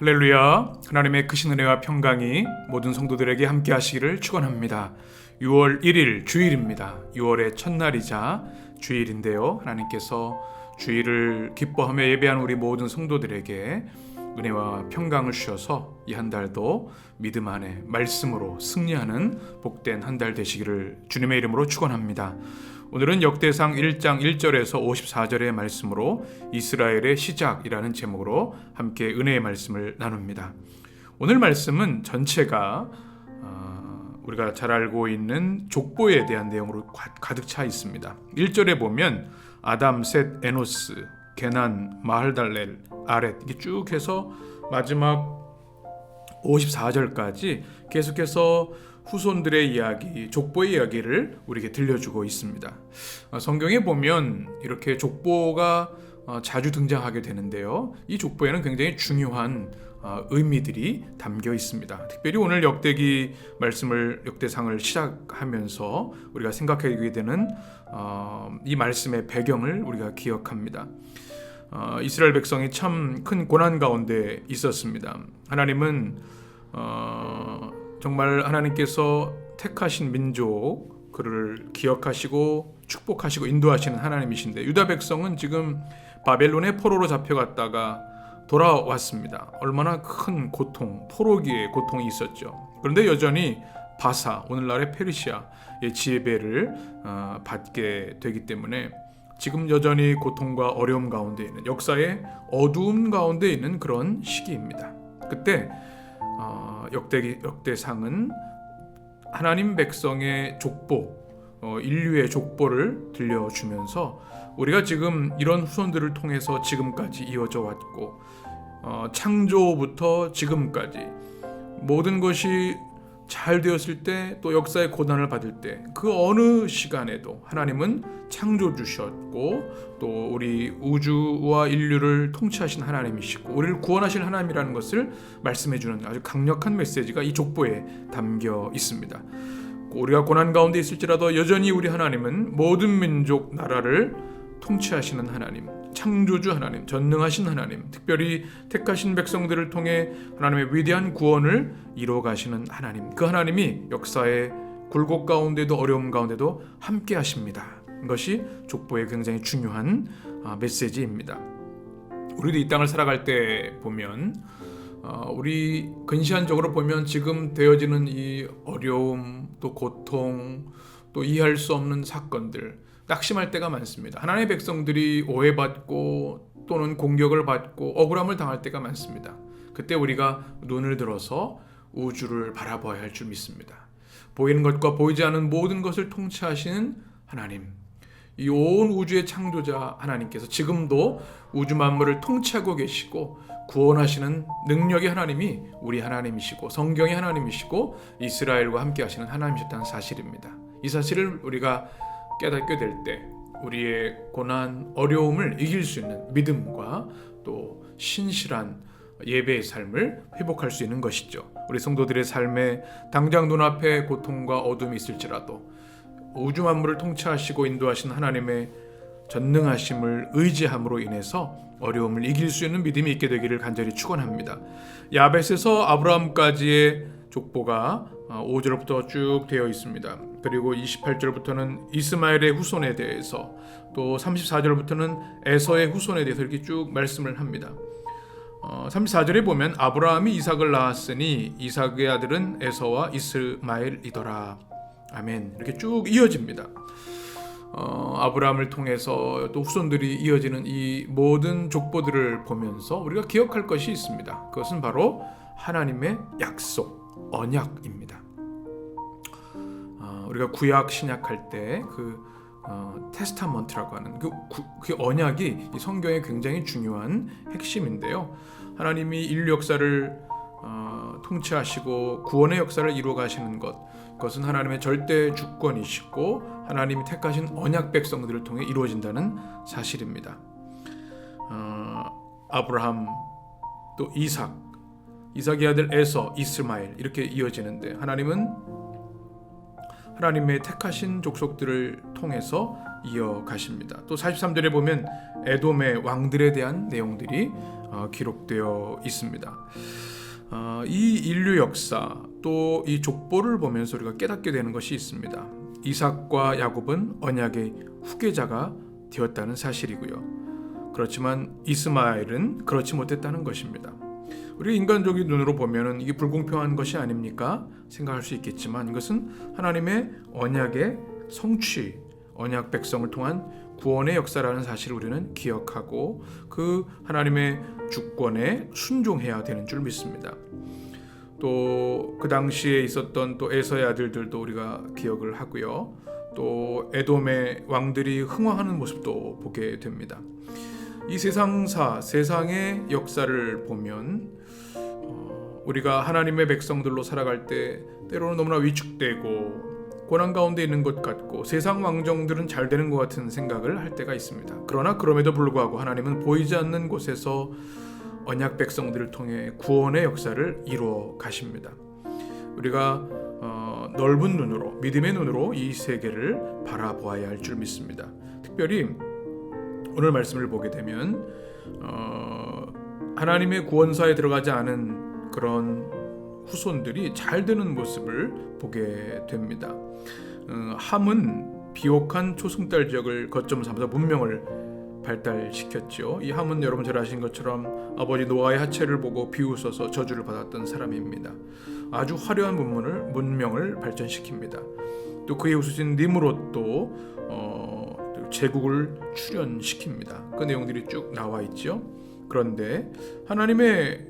할렐루야. 하나님의 크신 은혜와 평강이 모든 성도들에게 함께 하시기를 축원합니다. 6월 1일 주일입니다. 6월의 첫날이자 주일인데요. 하나님께서 주일을 기뻐하며 예배한 우리 모든 성도들에게 은혜와 평강을 주셔서 이 한 달도 믿음 안에 말씀으로 승리하는 복된 한 달 되시기를 주님의 이름으로 축원합니다. 오늘은 역대상 1장 1절에서 54절의 말씀으로 이스라엘의 시작이라는 제목으로 함께 은혜의 말씀을 나눕니다. 오늘 말씀은 전체가 어, 우리가 잘 알고 있는 족보에 대한 내용으로 가득 차 있습니다. 1절에 보면 아담, 셋, 에노스, 게난, 마할달렐, 아렛 이게 쭉 해서 마지막 54절까지 계속해서 후손들의 이야기, 족보의 이야기를 우리에게 들려주고 있습니다. 어, 성경에 보면 이렇게 족보가 어, 자주 등장하게 되는데요. 이 족보에는 굉장히 중요한 어, 의미들이 담겨 있습니다. 특별히 오늘 역대기 말씀을 역대상을 시작하면서 우리가 생각하게 되는 이 말씀의 배경을 우리가 기억합니다. 이스라엘 백성이 참 큰 고난 가운데 있었습니다. 하나님은 정말 하나님께서 택하신 민족 그를 기억하시고 축복하시고 인도하시는 하나님이신데 유다 백성은 지금 바벨론의 포로로 잡혀갔다가 돌아왔습니다. 얼마나 큰 고통, 포로기의 고통이 있었죠. 그런데 여전히 바사, 오늘날의 페르시아의 지배를 어, 받게 되기 때문에 지금 여전히 고통과 어려움 가운데 있는 역사의 어두움 가운데 있는 그런 시기입니다. 그때 어, 역대 역대상은 하나님 백성의 족보, 어, 인류의 족보를 들려주면서 우리가 지금 이런 후손들을 통해서 지금까지 이어져 왔고 어, 창조부터 지금까지 모든 것이 잘 되었을 때 또 역사의 고난을 받을 때 그 어느 시간에도 하나님은 창조 주셨고 또 우리 우주와 인류를 통치하신 하나님이시고 우리를 구원하실 하나님이라는 것을 말씀해 주는 아주 강력한 메시지가 이 족보에 담겨 있습니다. 우리가 고난 가운데 있을지라도 여전히 우리 하나님은 모든 민족 나라를 통치하시는 하나님, 창조주 하나님, 전능하신 하나님, 특별히 택하신 백성들을 통해 하나님의 위대한 구원을 이루어 가시는 하나님. 그 하나님이 역사의 굴곡 가운데도 어려움 가운데도 함께 하십니다. 이것이 족보의 굉장히 중요한 아, 메시지입니다. 우리도 이 땅을 살아갈 때 보면 어, 우리 근시안적으로 보면 지금 되어지는 이 어려움 또 고통 또 이해할 수 없는 사건들 낙심할 때가 많습니다. 하나님의 백성들이 오해받고 또는 공격을 받고 억울함을 당할 때가 많습니다. 그때 우리가 눈을 들어서 우주를 바라봐야 할 줄 믿습니다. 보이는 것과 보이지 않는 모든 것을 통치하시는 하나님, 이 온 우주의 창조자 하나님께서 지금도 우주 만물을 통치하고 계시고 구원하시는 능력의 하나님이 우리 하나님이시고 성경의 하나님이시고 이스라엘과 함께 하시는 하나님이셨다는 사실입니다. 이 사실을 우리가 깨닫게 될 때 우리의 고난, 어려움을 이길 수 있는 믿음과 또 신실한 예배의 삶을 회복할 수 있는 것이죠. 우리 성도들의 삶에 당장 눈앞에 고통과 어둠이 있을지라도 우주 만물을 통치하시고 인도하신 하나님의 전능하심을 의지함으로 인해서 어려움을 이길 수 있는 믿음이 있게 되기를 간절히 축원합니다. 야벳에서 아브라함까지의 족보가 5절부터 어, 쭉 되어 있습니다. 그리고 28절부터는 이스마엘의 후손에 대해서 또 34절부터는 에서의 후손에 대해서 이렇게 쭉 말씀을 합니다. 어, 34절에 보면 아브라함이 이삭을 낳았으니 이삭의 아들은 에서와 이스마엘이더라. 아멘. 이렇게 쭉 이어집니다. 어, 아브라함을 통해서 또 후손들이 이어지는 이 모든 족보들을 보면서 우리가 기억할 것이 있습니다. 그것은 바로 하나님의 약속, 언약입니다. 어, 우리가 구약 신약할 때그 어, 테스타먼트라고 하는 그, 그 언약이 성경의 굉장히 중요한 핵심인데요. 하나님이 인류 역사를 어, 통치하시고 구원의 역사를 이루어 가시는 것, 그것은 하나님의 절대 주권이시고 하나님이 택하신 언약 백성들을 통해 이루어진다는 사실입니다. 어, 아브라함 또 이삭, 이삭의 아들 에서, 이스마엘 이렇게 이어지는데 하나님은 하나님의 택하신 족속들을 통해서 이어가십니다. 또 43절에 보면 에돔의 왕들에 대한 내용들이 어, 기록되어 있습니다. 어, 이 인류 역사 또 이 족보를 보면서 우리가 깨닫게 되는 것이 있습니다. 이삭과 야곱은 언약의 후계자가 되었다는 사실이고요. 그렇지만 이스마엘은 그렇지 못했다는 것입니다. 우리 인간적인 눈으로 보면은 이게 불공평한 것이 아닙니까? 생각할 수 있겠지만 이것은 하나님의 언약의 성취, 언약 백성을 통한 구원의 역사라는 사실을 우리는 기억하고 그 하나님의 주권에 순종해야 되는 줄 믿습니다. 또 그 당시에 있었던 또 에서의 아들들도 우리가 기억을 하고요. 또 에돔의 왕들이 흥왕하는 모습도 보게 됩니다. 이 세상사, 세상의 역사를 보면 어, 우리가 하나님의 백성들로 살아갈 때 때로는 너무나 위축되고 고난 가운데 있는 것 같고 세상 왕정들은 잘 되는 것 같은 생각을 할 때가 있습니다. 그러나 그럼에도 불구하고 하나님은 보이지 않는 곳에서 언약 백성들을 통해 구원의 역사를 이루어 가십니다. 우리가 어, 넓은 눈으로 믿음의 눈으로 이 세계를 바라보아야 할 줄 믿습니다. 특별히 오늘 말씀을 보게 되면 어, 하나님의 구원사에 들어가지 않은 그런 후손들이 잘 되는 모습을 보게 됩니다. 어, 함은 비옥한 초승달 지역을 거점 삼아서 문명을 발달시켰죠. 이 함은 여러분 잘 아시는 것처럼 아버지 노아의 하체를 보고 비웃어서 저주를 받았던 사람입니다. 아주 화려한 문문을 문명을 발전시킵니다. 또 그의 후손인 니무롯도 어, 제국을 출현시킵니다. 그 내용들이 쭉 나와 있죠. 그런데 하나님의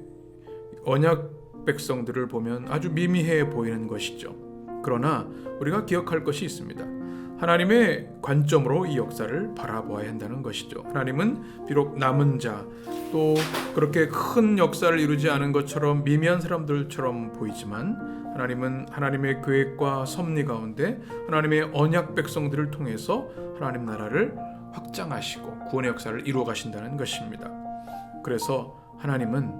언약 백성들을 보면 아주 미미해 보이는 것이죠. 그러나 우리가 기억할 것이 있습니다. 하나님의 관점으로 이 역사를 바라보아야 한다는 것이죠. 하나님은 비록 남은 자, 또 그렇게 큰 역사를 이루지 않은 것처럼 미미한 사람들처럼 보이지만 하나님은 하나님의 계획과 섭리 가운데 하나님의 언약 백성들을 통해서 하나님 나라를 확장하시고 구원의 역사를 이루어 가신다는 것입니다. 그래서 하나님은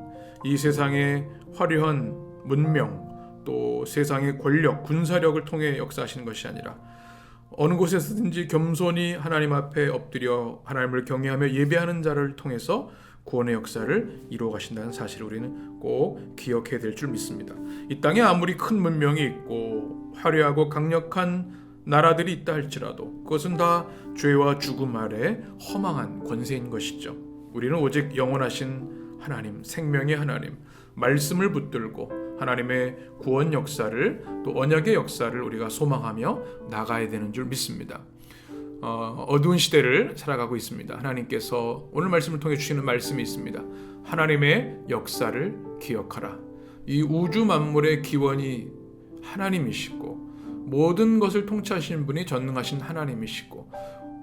이 세상의 화려한 문명 또 세상의 권력, 군사력을 통해 역사하시는 것이 아니라 어느 곳에서든지 겸손히 하나님 앞에 엎드려 하나님을 경외하며 예배하는 자를 통해서 구원의 역사를 이루어 가신다는 사실을 우리는 꼭 기억해야 될 줄 믿습니다. 이 땅에 아무리 큰 문명이 있고 화려하고 강력한 나라들이 있다 할지라도 그것은 다 죄와 죽음 아래 허망한 권세인 것이죠. 우리는 오직 영원하신 하나님, 생명의 하나님, 말씀을 붙들고 하나님의 구원 역사를 또 언약의 역사를 우리가 소망하며 나가야 되는 줄 믿습니다. 어, 어두운 시대를 살아가고 있습니다. 하나님께서 오늘 말씀을 통해 주시는 말씀이 있습니다. 하나님의 역사를 기억하라. 이 우주 만물의 기원이 하나님이시고 모든 것을 통치하시는 분이 전능하신 하나님이시고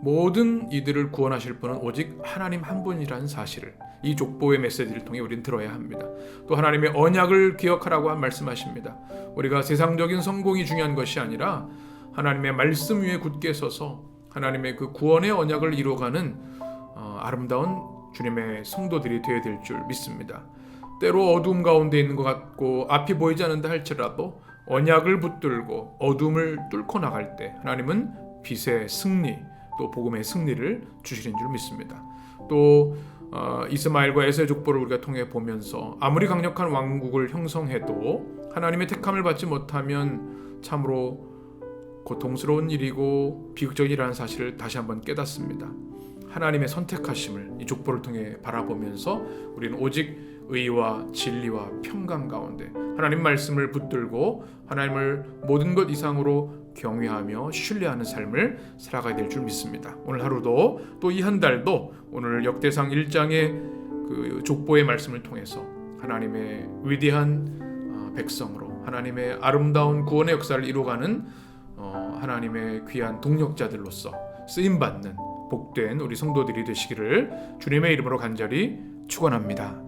모든 이들을 구원하실 분은 오직 하나님 한 분이라는 사실을 이 족보의 메시지를 통해 우리는 들어야 합니다. 또 하나님의 언약을 기억하라고 말씀하십니다. 우리가 세상적인 성공이 중요한 것이 아니라 하나님의 말씀 위에 굳게 서서 하나님의 그 구원의 언약을 이루어가는 어, 아름다운 주님의 성도들이 되어야 될 줄 믿습니다. 때로 어두움 가운데 있는 것 같고 앞이 보이지 않는다 할지라도 언약을 붙들고 어둠을 뚫고 나갈 때 하나님은 빛의 승리 또 복음의 승리를 주시는 줄 믿습니다. 또 어, 이스마엘과 에서의 족보를 우리가 통해 보면서 아무리 강력한 왕국을 형성해도 하나님의 택함을 받지 못하면 참으로 고통스러운 일이고 비극적이라는 사실을 다시 한번 깨닫습니다. 하나님의 선택하심을 이 족보를 통해 바라보면서 우리는 오직 의와 진리와 평강 가운데 하나님 말씀을 붙들고 하나님을 모든 것 이상으로 경외하며 신뢰하는 삶을 살아가야 될 줄 믿습니다. 오늘 하루도 또 이 한 달도 오늘 역대상 1장의 그 족보의 말씀을 통해서 하나님의 위대한 어, 백성으로 하나님의 아름다운 구원의 역사를 이루어가는 어, 하나님의 귀한 동력자들로서 쓰임 받는 복된 우리 성도들이 되시기를 주님의 이름으로 간절히 축원합니다.